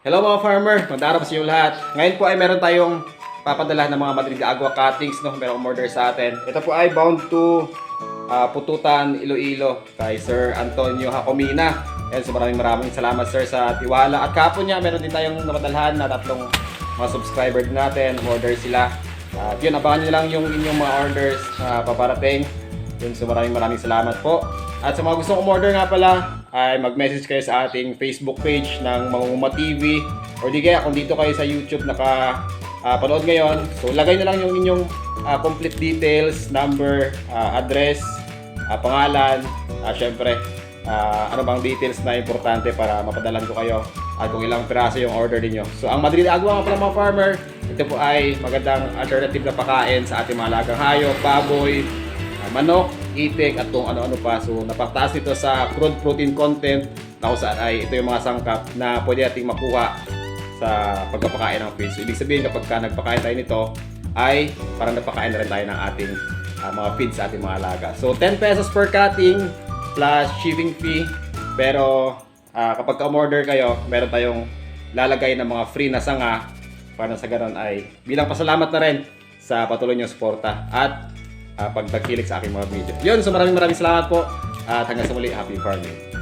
Hello mga farmer, magdaraw sa inyo lahat. Ngayon po ay meron tayong papadala ng mga Madrid Agua cuttings, no? Meron order sa atin. Ito po ay bound to ah, Pututan, Iloilo kay Sir Antonio Jacomina. Yan, so maraming maraming salamat sir sa tiwala. At kapon niya, meron din tayong napadalhan na tatlong mga subscriber natin. Order sila. At yun, abangan nyo lang yung inyong mga orders na paparating. Yun, so maraming maraming salamat po. At sa mga gusto kong order nga pala, ay mag-message kayo sa ating Facebook page ng Mangunguma TV or di kaya kung dito kayo sa YouTube naka ah, panood ngayon, so lagay na lang yung inyong ah, complete details, number, ah, address, ah, pangalan, ah, syempre, ah, ano bang details na importante para mapadalan ko kayo at kung ilang piraso yung order ninyo. So ang Madrid Agua nga pala mga farmer, ito po ay magandang alternative na pakain sa ating mga alagang hayop, baboy, uh, manok, itik at kung ano-ano pa. So napaktaas ito sa crude protein content na kung saan ay ito yung mga sangkap na pwede nating makuha sa pagpapakain ng fish. So, ibig sabihin kapag ka nagpakain tayo nito ay parang nagpakain na rin tayo ng ating uh, mga feeds sa ating mga alaga. So 10 pesos per cutting plus shipping fee. Pero ah, kapag ka-order kayo, meron tayong lalagay ng mga free na sanga para sa ganun ay bilang pasalamat na rin sa patuloy niyong suporta at uh, pagtagkilik sa aking mga video. Yun, so maraming maraming salamat po at hanggang sa muli, happy farming.